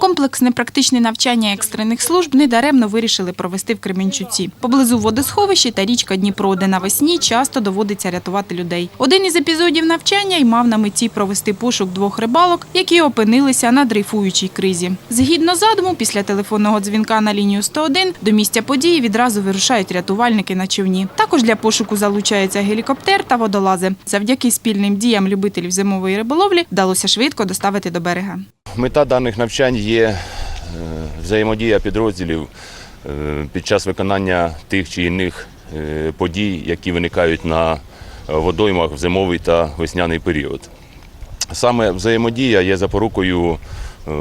Комплексне практичне навчання екстрених служб недаремно вирішили провести в Кременчуці. Поблизу водосховища та річка Дніпро, де навесні часто доводиться рятувати людей. Один із епізодів навчання й мав на меті провести пошук двох рибалок, які опинилися на дрейфуючій кризі. Згідно задуму, після телефонного дзвінка на лінію 101 до місця події відразу вирушають рятувальники на човні. Також для пошуку залучаються гелікоптер та водолази. Завдяки спільним діям любителів зимової риболовлі вдалося швидко доставити до берега. Мета даних навчань є е, взаємодія підрозділів е, під час виконання тих чи інших е, подій, які виникають на водоймах в зимовий та весняний період. Саме взаємодія є запорукою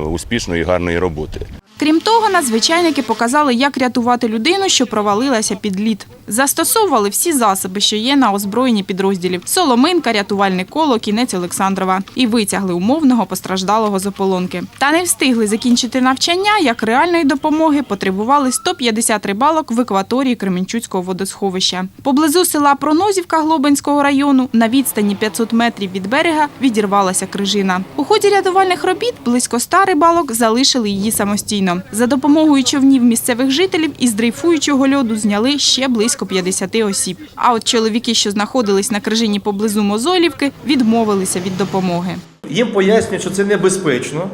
успішної і гарної роботи. Крім того, надзвичайники показали, як рятувати людину, що провалилася під лід. Застосовували всі засоби, що є на озброєнні підрозділів: соломинка, рятувальне коло, кінець Олександрова і витягли умовного постраждалого з ополонки. Та не встигли закінчити навчання, як реальної допомоги потребували 150 рибалок в екваторії Кременчуцького водосховища. Поблизу села Пронозівка Глобинського району на відстані 500 метрів від берега відірвалася крижина. У ході рятувальних робіт близько 100 рибалок залишили її самостійно. За допомогою човнів місцевих жителів із дрейфуючого льоду зняли ще близько 50 осіб. А от чоловіки, що знаходились на крижині поблизу Мозолівки, відмовилися від допомоги. Їм пояснюють, що це небезпечно,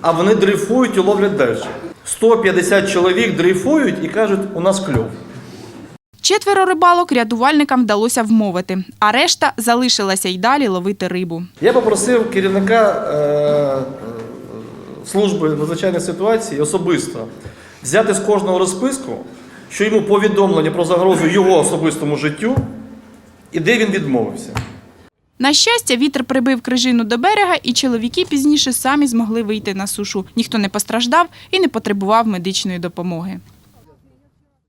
а вони дрейфують і ловлять далі. 150 чоловік дрейфують і кажуть, у нас кльов. Четверо рибалок рятувальникам вдалося вмовити, а решта залишилася й далі ловити рибу. Я попросив керівника е, служби надзвичайних ситуацій особисто взяти з кожного розписку, що йому повідомлення про загрозу його особистому життю і де він відмовився. На щастя, вітер прибив крижину до берега, і чоловіки пізніше самі змогли вийти на сушу. Ніхто не постраждав і не потребував медичної допомоги.